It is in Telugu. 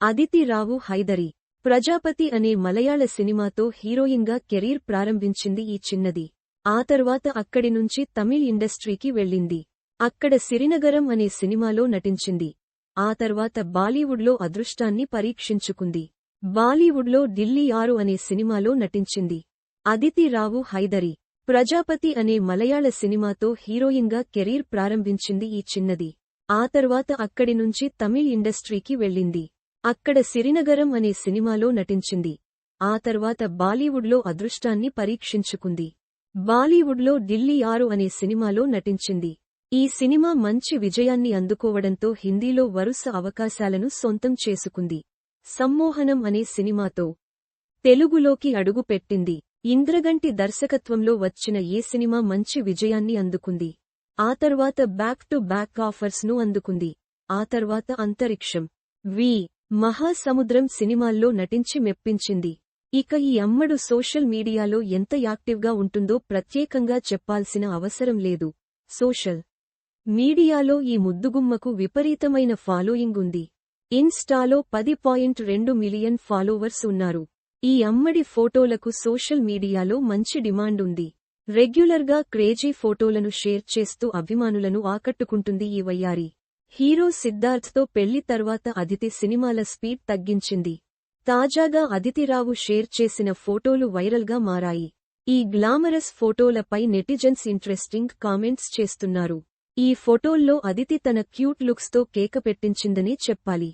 అదితి రావు హైదరి. ప్రజాపతి అనే మలయాళ సినిమాతో హీరోయిన్గా కెరీర్ ప్రారంభించింది ఈ చిన్నది. ఆ తర్వాత అక్కడి నుంచి తమిళ్ ఇండస్ట్రీకి వెళ్ళింది. అక్కడ సిరినగరం అనే సినిమాలో నటించింది. ఆ తర్వాత బాలీవుడ్లో అదృష్టాన్ని పరీక్షించుకుంది. బాలీవుడ్లో ఢిల్లీ ఆరు అనే సినిమాలో నటించింది. అదితి రావు హైదరి. ప్రజాపతి అనే మలయాళ సినిమాతో హీరోయిన్గా కెరీర్ ప్రారంభించింది ఈ చిన్నది. ఆ తర్వాత అక్కడి నుంచి తమిళ్ ఇండస్ట్రీకి వెళ్ళింది. అక్కడ సిరినగరం అనే సినిమాలో నటించింది. ఆ తర్వాత బాలీవుడ్లో అదృష్టాన్ని పరీక్షించుకుంది. బాలీవుడ్లో ఢిల్లీ ఆరు అనే సినిమాలో నటించింది. ఈ సినిమా మంచి విజయాన్ని అందుకోవడంతో హిందీలో వరుస అవకాశాలను సొంతం చేసుకుంది. సమ్మోహనం అనే సినిమాతో తెలుగులోకి అడుగుపెట్టింది. ఇంద్రగంటి దర్శకత్వంలో వచ్చిన ఏ సినిమా మంచి విజయాన్ని అందుకుంది. ఆ తర్వాత బ్యాక్ టు బ్యాక్ ఆఫర్స్ను అందుకుంది. ఆ తర్వాత అంతరిక్షం. వి. మహాసముద్రం సినిమాల్లో నటించి మెప్పించింది. ఇక ఈ అమ్మడు సోషల్ మీడియాలో ఎంత యాక్టివ్గా ఉంటుందో ప్రత్యేకంగా చెప్పాల్సిన అవసరం లేదు. సోషల్ మీడియాలో ఈ ముద్దుగుమ్మకు విపరీతమైన ఫాలోయింగ్ ఉంది. ఇన్స్టాలో పది పాయింట్ రెండు మిలియన్ ఫాలోవర్స్ ఉన్నారు. ఈ అమ్మడి ఫోటోలకు సోషల్ మీడియాలో మంచి డిమాండ్ ఉంది. రెగ్యులర్గా క్రేజీ ఫోటోలను షేర్ చేస్తూ అభిమానులను ఆకట్టుకుంటుంది ఈ వయ్యారి. హీరో సిద్ధార్థ్తో పెళ్ళి తర్వాత అదితి సినిమాల స్పీడ్ తగ్గించింది. తాజాగా అదితిరావు షేర్ చేసిన ఫోటోలు వైరల్గా మారాయి. ఈ గ్లామరస్ ఫోటోలపై నెటిజన్స్ ఇంట్రెస్టింగ్ కామెంట్స్ చేస్తున్నారు. ఈ ఫోటోల్లో అదితి తన క్యూట్ లుక్స్తో కేక పెట్టించిందనే చెప్పాలి.